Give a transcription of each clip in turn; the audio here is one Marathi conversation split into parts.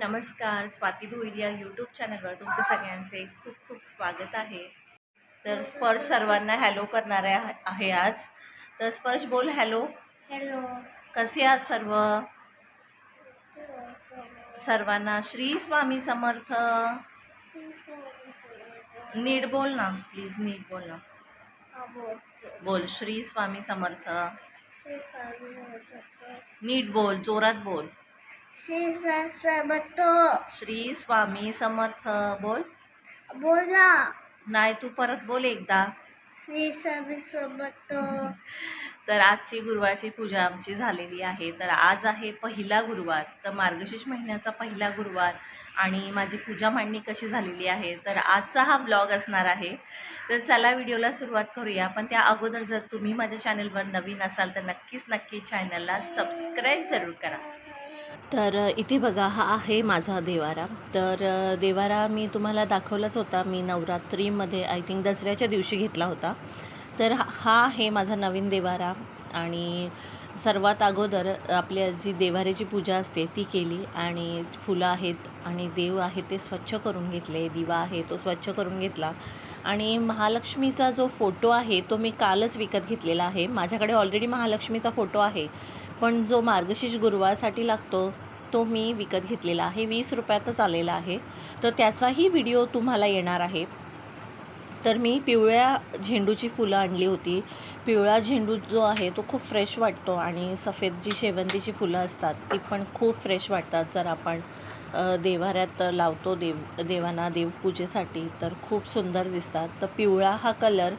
नमस्कार स्वाती भोईर या यूट्यूब चॅनलवर तुमच्या सगळ्यांचे खूप खूप स्वागत आहे. तर स्पर्श सर्वांना हॅलो करणार आहे आज. तर स्पर्श बोल हॅलो हॅलो कसे आहात सर्व? सर्वांना श्री स्वामी समर्थ. नीट बोल ना प्लीज नीट बोल ना. बोल श्री स्वामी समर्थ. नीट बोल जोरात बोल. श्री स्वामी समर्थ बोल. बोला. नाही तू परत बोल एकदा. श्री स्वामी सबतो तर आजची गुरुवारची पूजा आमची झालेली आहे. तर आज आहे पहिला गुरुवार. तर मार्गशीर्ष महिन्याचा पहिला गुरुवार आणि माझी पूजा मांडणी कशी झालेली आहे. तर आजचा हा ब्लॉग असणार आहे. तर चला व्हिडिओला सुरुवात करूया. पण त्या अगोदर जर तुम्ही माझ्या चॅनलवर नवीन असाल तर नक्कीच नक्की चॅनलला सबस्क्राईब जरूर करा. तर इथे बघा हा आहे माझा देवारा. तर देवारा मी तुम्हाला दाखवलाच होता. मी नवरात्रीमध्ये आय थिंक दसऱ्याच्या दिवशी घेतला होता. तर हा हा आहे माझा नवीन देवारा. आणि सर्वात अगोदर आपल्या जी देवाऱ्याची पूजा असते ती केली आणि फुलं आहेत आणि देव आहे ते स्वच्छ करून घेतले दिवा आहे तो स्वच्छ करून घेतला. आणि महालक्ष्मीचा जो फोटो आहे तो मी कालच विकत घेतलेला आहे. माझ्याकडे ऑलरेडी महालक्ष्मीचा फोटो आहे पण जो मार्गशीर्ष गुरुवारसाठी लागतो तो मी विकत घेतलेला आहे. वीस रुपयातच आलेला आहे. तर त्याचाही व्हिडिओ तुम्हाला येणार आहे. तर मी पिवळ्या झेंडूची फुलं आणली होती. पिवळा झेंडू जो आहे तो खूप फ्रेश वाटतो आणि सफेद जी शेवंतीची फुलं असतात ती पण खूप फ्रेश वाटतात. जर आपण देवाऱ्यात लावतो देव देवांना देवपूजेसाठी तर खूप सुंदर दिसतात. तर पिवळा हा कलर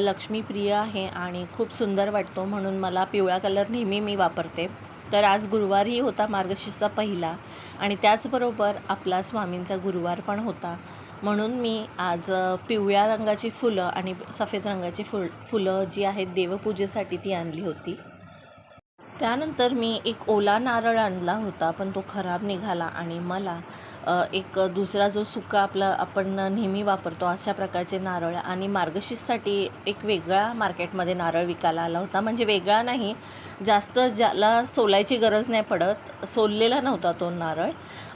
लक्ष्मीप्रिय आहे आणि खूप सुंदर वाटतो म्हणून मला पिवळा कलर नेहमी मी वापरते. तर आज गुरुवारही होता मार्गशीर्षचा पहिला आणि त्याचबरोबर आपला स्वामींचा गुरुवार पण होता. म्हणून मी आज पिवळ्या रंगाची फुलं आणि सफेद रंगाची फुल फुलं जी आहेत देवपूजेसाठी ती आणली होती. त्यानंतर मी एक ओला नारळ आणला होता पण तो खराब निघाला आणि मला एक दुसरा जो सुका आपला आपण नेहमी वापरतो अशा प्रकारचे नारळ आणि मार्गशीर्षसाठी एक वेगळा मार्केटमध्ये नारळ विकायला आला होता. म्हणजे वेगळा नाही जास्त ज्याला सोलायची गरज नाही पडत सोललेला नव्हता तो नारळ.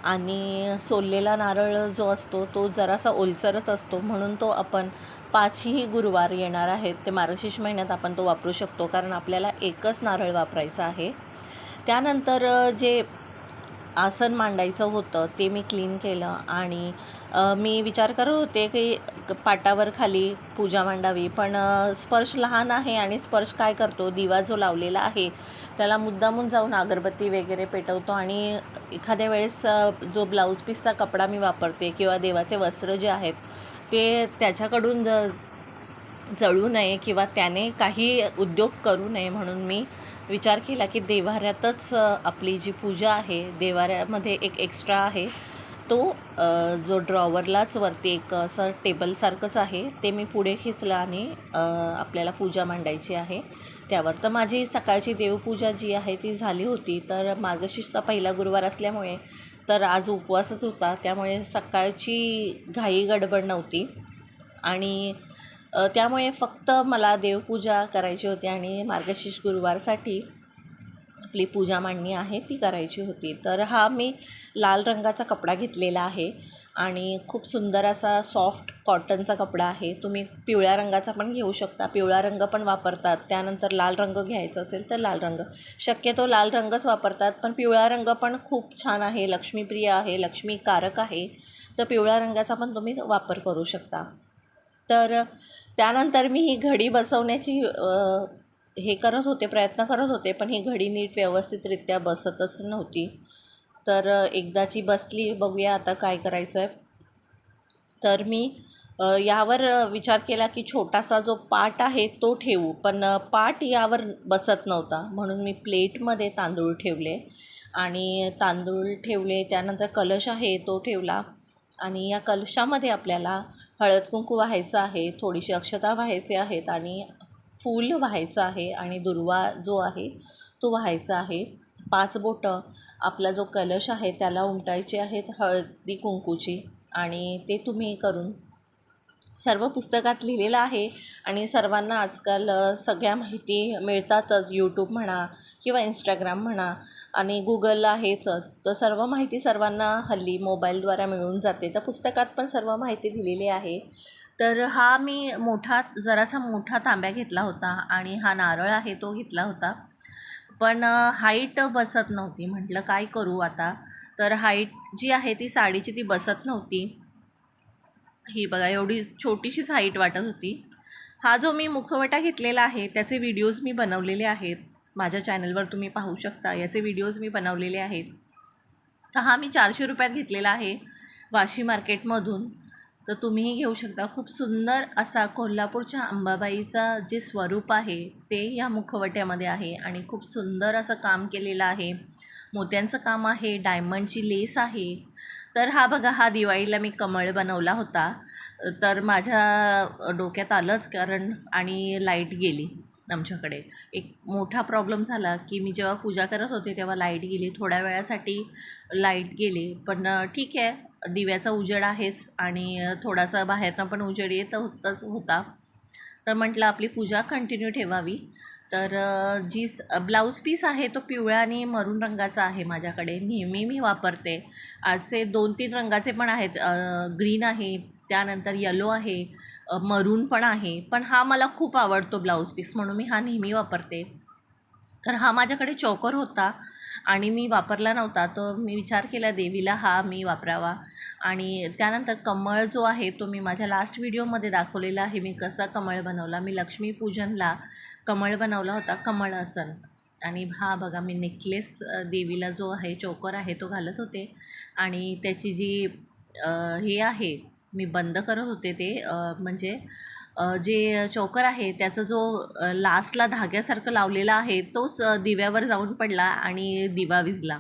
आणि सोललेला नारळ जो असतो तो जरासा ओलसरच असतो. म्हणून तो आपण पाचही गुरुवार येणार आहेत ते मार्गशीर्ष महिन्यात आपण तो वापरू शकतो. कारण आपल्याला एकच नारळ वापरायचं आहे. त्यानंतर जे आसन मांडायचं होतं ते मी क्लीन केलं आणि मी विचार करत होते की पाटावर खाली पूजा मांडावी पण स्पर्श लहान आहे आणि स्पर्श काय करतो? दिवा जो लावलेला आहे त्याला मुद्दामून जाऊन अगरबत्ती वगैरे पेटवतो आणि एखाद्या वेळेस जो ब्लाऊज पीसचा कपडा मी वापरते किंवा देवाचे वस्त्र जे आहेत ते त्याच्याकडून ज जळू नये किंवा त्याने काही उद्योग करू नये म्हणून मी विचार केला की देवाऱ्यातच आपली जी पूजा आहे देवाऱ्यामध्ये एक एक्स्ट्रा आहे. तो जो ड्रॉवरलाच वरती एक असं टेबलसारखंच आहे ते मी पुढे खेचलं आणि आपल्याला पूजा मांडायची आहे. त्यावर तर माझी सकाळची देवपूजा जी आहे ती झाली होती तर मार्गशीर्षचा पहिला गुरुवार असल्यामुळे तर आज उपवासच होता त्यामुळे सकाळची घाई गडबड नव्हती. आणि त्यामुळे फक्त मला देवपूजा करायची होती आणि मार्गशीर्ष गुरुवारसाठी आपली पूजा मांडणी आहे ती करायची होती. तर हा मी लाल रंगाचा कपडा घेतलेला आहे आणि खूप सुंदर असा सॉफ्ट कॉटनचा कपडा आहे. तुम्ही पिवळ्या रंगाचा पण घेऊ शकता. पिवळा रंग पण वापरतात. त्यानंतर लाल रंग घ्यायचा असेल तर लाल रंग. शक्यतो लाल रंगच वापरतात पण पिवळा रंग पण खूप छान आहे. लक्ष्मीप्रिय आहे लक्ष्मीकारक आहे. तर पिवळ्या रंगाचा पण तुम्ही वापर करू शकता. तर त्यानंतर मी ही घडी बसवण्याची हे करत होते प्रयत्न करत होते पण ही घडी नीट व्यवस्थितरित्या बसतच नव्हती. तर एकदाची बसली बघूया आता काय करायचं आहे तर मी यावर विचार केला की छोटासा जो पाट आहे तो ठेवू पण पाट यावर बसत नव्हता. म्हणून मी प्लेटमध्ये तांदूळ ठेवले आणि तांदूळ ठेवले त्यानंतर कलश आहे तो ठेवला आणि या कलशामध्ये आपल्याला हळद कुंकू व्हायचं आहे थोडीशी अक्षता व्हायचे आहेत आणि फूल व्हायचं आहे आणि दुर्वा जो आहे तो व्हायचा आहे. पाच बोटं आपला जो कलश आहे त्याला उमटायची आहेत हळदी कुंकूची आणि ते तुम्ही करून सर्व पुस्तकात लिहिलेलं आहे आणि सर्वांना आजकाल सगळ्या माहिती मिळतातच. यूट्यूब म्हणा किंवा इंस्टाग्राम म्हणा आणि गुगल आहेचच तर सर्व माहिती सर्वांना हल्ली मोबाईलद्वारा मिळून जाते. तर पुस्तकात पण सर्व माहिती लिहिलेली आहे. तर हा मी मोठा जरासा मोठा तांब्या घेतला होता आणि हा नारळ आहे तो घेतला होता. पण हाईट बसत नव्हती. म्हटलं काय करू आता? तर हाईट जी आहे ती साडीची ती बसत नव्हती. ही बघा एवढी छोटीशीच हाईट वाटत होती. हा जो मी मुखवटा घेतलेला आहे त्याचे व्हिडिओज मी बनवलेले आहेत. माझ्या चॅनलवर तुम्ही पाहू शकता याचे व्हिडिओज मी बनवलेले आहेत. तर हा मी चारशे रुपयात घेतलेला आहे वाशी मार्केटमधून. तर तुम्हीही घेऊ शकता. खूप सुंदर असा कोल्हापूरच्या अंबाबाईचा जे स्वरूप आहे ते या मुखवट्यामध्ये आहे आणि खूप सुंदर असं काम केलेलं आहे. मोत्यांचं काम आहे डायमंडची लेस आहे. तर हा बघा हा दिवाळीला मी कमळ बनवला होता. तर माझ्या डोक्यात आलंच कारण आणि लाइट गेली आमच्याकडे. एक मोठा प्रॉब्लेम झाला की मी जेव्हा पूजा करत होते तेव्हा लाइट गेली. थोड्या वेळासाठी लाइट गेली. पण ठीक आहे दिव्याचा उजेड आहेच आणि थोडासा बाहेरनं पण उजेड येत होतच होता. तर म्हटलं आपली पूजा कंटिन्यू ठेवावी. तर जी ब्लाऊज पीस आहे तो पिवळ्या आणि मरून रंगाचा आहे माझ्याकडे. नेहमी मी वापरते. असे दोन तीन रंगाचे पण आहेत. ग्रीन आहे त्यानंतर येलो आहे मरून पण आहे. पण हा मला खूप आवडतो ब्लाऊज पीस म्हणून मी हा नेहमी वापरते. तर हा माझ्याकडे चोकर होता आणि मी वापरला नव्हता. तर मी विचार केला देवीला हा मी वापरावा. आणि त्यानंतर कमळ जो आहे तो मी माझ्या लास्ट व्हिडिओमध्ये दाखवलेला आहे. मी कसा कमळ बनवला? मी लक्ष्मीपूजनला कमळ बनवला होता कमळ आसन आणि हा बघा मी नेकलेस देवीला जो आहे चोकर आहे तो घालत होते. आणि त्याची जी हे आहे मी बंद करत होते ते म्हणजे जे चोकर आहे त्याचा जो लास्टला धाग्यासारखं लावलेला आहे तोच दिव्यावर जाऊन पडला आणि दिवा विजला.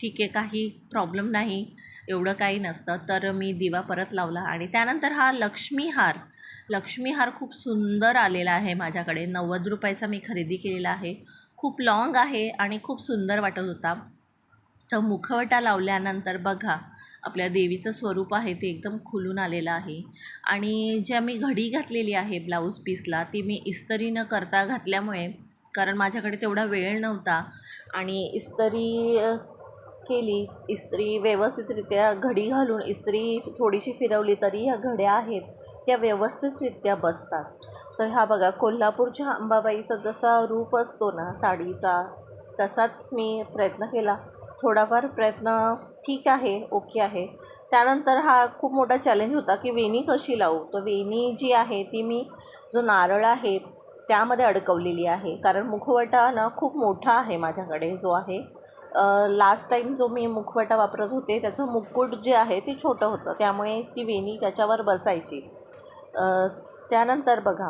ठीक आहे काही प्रॉब्लेम नाही. एवढं काही नसतं. तर मी दिवा परत लावला आणि त्यानंतर हा लक्ष्मीहार लक्ष्मीहार खूप सुंदर आलेला आहे माझ्याकडे. नव्वद रुपयाचा मी खरेदी केलेला आहे. खूप लाँग आहे आणि खूप सुंदर वाटत होता. तर मुखवटा लावल्यानंतर बघा आपल्या देवीचं स्वरूप आहे ते एकदम खुलून आलेलं आहे. आणि ज्या मी घडी घातलेली आहे ब्लाऊज पीसला ती मी इस्तरी न करता घातल्यामुळे कारण माझ्याकडे तेवढा वेळ नव्हता आणि इस्तरी केली इस्त्री व्यवस्थितरित्या घडी घालून इस्त्री थोडीशी फिरवली तरी ह्या घड्या आहेत त्या व्यवस्थितरित्या बसतात. तर हा बघा कोल्हापूरच्या अंबाबाईचा जसा रूप असतो ना साडीचा तसाच मी प्रयत्न केला. थोडाफार प्रयत्न ठीक आहे ओके आहे. त्यानंतर हा खूप मोठा चॅलेंज होता की वेणी कशी लावू? तर वेणी जी आहे ती मी जो नारळ आहे त्यामध्ये अडकवलेली आहे. कारण मुखवटा ना खूप मोठा आहे माझ्याकडे जो आहे. लास्ट टाईम जो मी मुखवटा वापरत होते त्याचं मुकुट जे आहे ते छोटं होतं. त्यामुळे ती वेणी त्याच्यावर बसायची. त्यानंतर बघा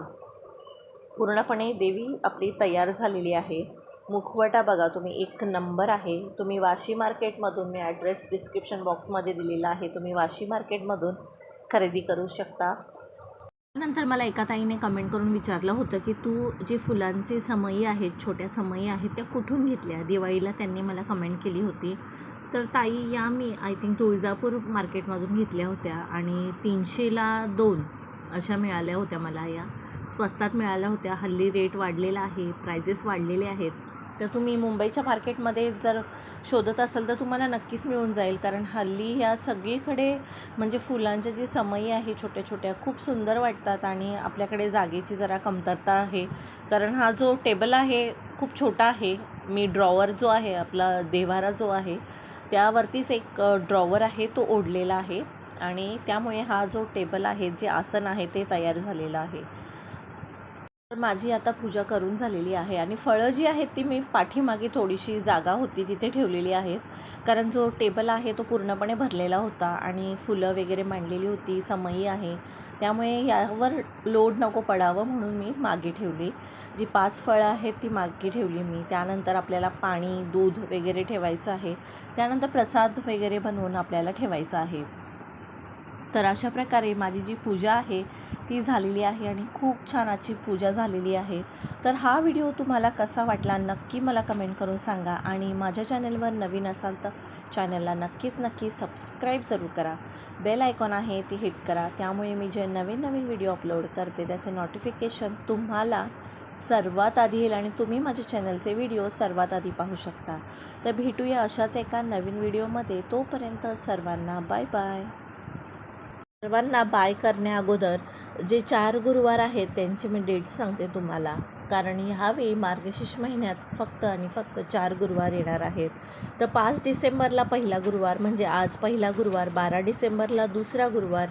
पूर्णपणे देवी आपली तयार झालेली आहे. मुखवटा बघा तुम्ही एक नंबर आहे. तुम्ही वाशी मार्केटमधून मी ॲड्रेस डिस्क्रिप्शन बॉक्समध्ये दिलेला आहे. तुम्ही वाशी मार्केटमधून खरेदी करू शकता. नंतर मला एका ताईने कमेंट करून विचारलं होतं की तू जे फुलांचे समयी आहेत छोट्या समयी आहेत त्या कुठून घेतल्या? दिवाळीला त्यांनी मला कमेंट केली होती. तर ताई या मी आय थिंक तुळजापूर मार्केटमधून घेतल्या होत्या आणि तीनशेला दोन अशा मिळाल्या होत्या मला या. स्वस्तात मिळाल्या होत्या. हल्ली रेट वाढलेला आहे प्रायजेस वाढलेले आहेत. तर तुम्ही मुंबईच्या मार्केटमध्ये जर शोधत असाल तर तुम्हाला नक्कीच मिळून जाईल. कारण हल्ली ह्या सगळीकडे म्हणजे फुलांच्या जी समयी आहे छोट्या छोट्या खूप सुंदर वाटतात आणि आपल्याकडे जागेची जरा कमतरता आहे. कारण हा जो टेबल आहे खूप छोटा आहे. मी ड्रॉवर जो आहे आपला देवारा जो आहे त्यावरतीच एक ड्रॉवर आहे तो ओढलेला आहे. आणि त्यामुळे हा जो टेबल आहे जे आसन आहे ते तयार झालेलं आहे. तर माझी आता पूजा करून झालेली आहे आणि फळं जी आहेत ती मी पाठीमागे थोडीशी जागा होती तिथे ठेवलेली आहेत. कारण जो टेबल आहे तो पूर्णपणे भरलेला होता आणि फुलं वगैरे मांडलेली होती समई आहे. त्यामुळे यावर लोड नको पडावं म्हणून मी मागे ठेवली. जी पाच फळं आहेत ती मागे ठेवली मी. त्यानंतर आपल्याला पाणी दूध वगैरे ठेवायचं आहे. त्यानंतर प्रसाद वगैरे बनवून आपल्याला ठेवायचं आहे. तर अशा प्रकारे माझी जी पूजा आहे ती झालेली आहे आणि खूप छान आजची पूजा झालेली आहे. तर हा व्हिडिओ तुम्हाला कसा वाटला नक्की मला कमेंट करून सांगा आणि माझ्या चॅनलवर नवीन असाल तर चॅनलला नक्कीच नक्की सबस्क्राईब जरूर करा. बेल आयकॉन आहे ती हिट करा. त्यामुळे मी जे नवीन नवीन व्हिडिओ अपलोड करते त्याचे नोटिफिकेशन तुम्हाला सर्वात आधी येईल आणि तुम्ही माझ्या चॅनलचे व्हिडिओ सर्वात आधी पाहू शकता. तर भेटूया अशाच एका नवीन व्हिडिओमध्ये. तोपर्यंत सर्वांना बाय बाय. सर्वांना बाय करण्या अगोदर जे चार गुरुवार आहेत त्यांची मी डेट सांगते तुम्हाला. कारण ह्यावेळी मार्गशीर्ष महिन्यात फक्त आणि फक्त चार गुरुवार येणार आहेत. तर पाच डिसेंबरला पहिला गुरुवार म्हणजे आज पहिला गुरुवार बारा डिसेंबरला दुसरा गुरुवार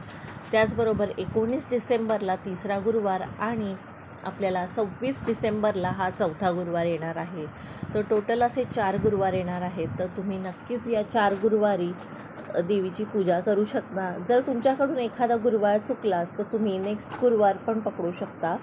त्याचबरोबर एकोणीस डिसेंबरला तिसरा गुरुवार आणि आपल्याला सव्वीस डिसेंबरला हा चौथा गुरुवार येणार आहे. तर टोटल असे चार गुरुवार येणार आहेत. तर तुम्ही नक्कीच या चार गुरुवारी देवीची पूजा करू शकता. जर तुमच्याकडून एखादा गुरुवार चुकलास तर तुम्ही नेक्स्ट गुरुवार पण पकडू शकता.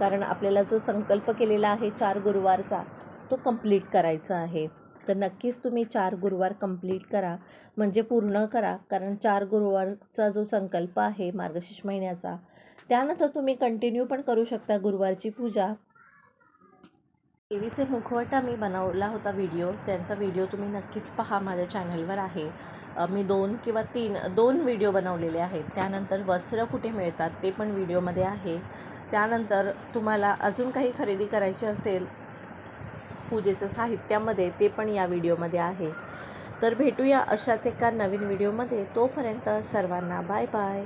कारण आपल्याला जो संकल्प केलेला आहे चार गुरुवारचा तो कंप्लीट करायचा आहे. तर नक्कीच तुम्ही चार गुरुवार कंप्लीट करा. म्हणजे पूर्ण करा. कारण चार गुरुवारचा जो संकल्प आहे मार्गशीर्ष महिन्याचा त्यानंतर तुम्ही कंटिन्यू पण करू शकता गुरुवारची पूजा. देवीचे मुखवटा मी बनवला होता व्हिडिओ त्यांचा व्हिडिओ तुम्ही नक्कीच पहा माझ्या चॅनलवर आहे. मी दोन किंवा तीन दोन व्हिडिओ बनवलेले आहेत. त्यानंतर वस्त्र कुठे मिळतात ते पण व्हिडिओमध्ये आहे. त्यानंतर तुम्हाला अजून काही खरेदी करायची असेल पूजेचं साहित्यामध्ये ते पण या व्हिडिओमध्ये आहे. तर भेटूया अशाच एका नवीन व्हिडिओमध्ये तोपर्यंत सर्वांना बाय बाय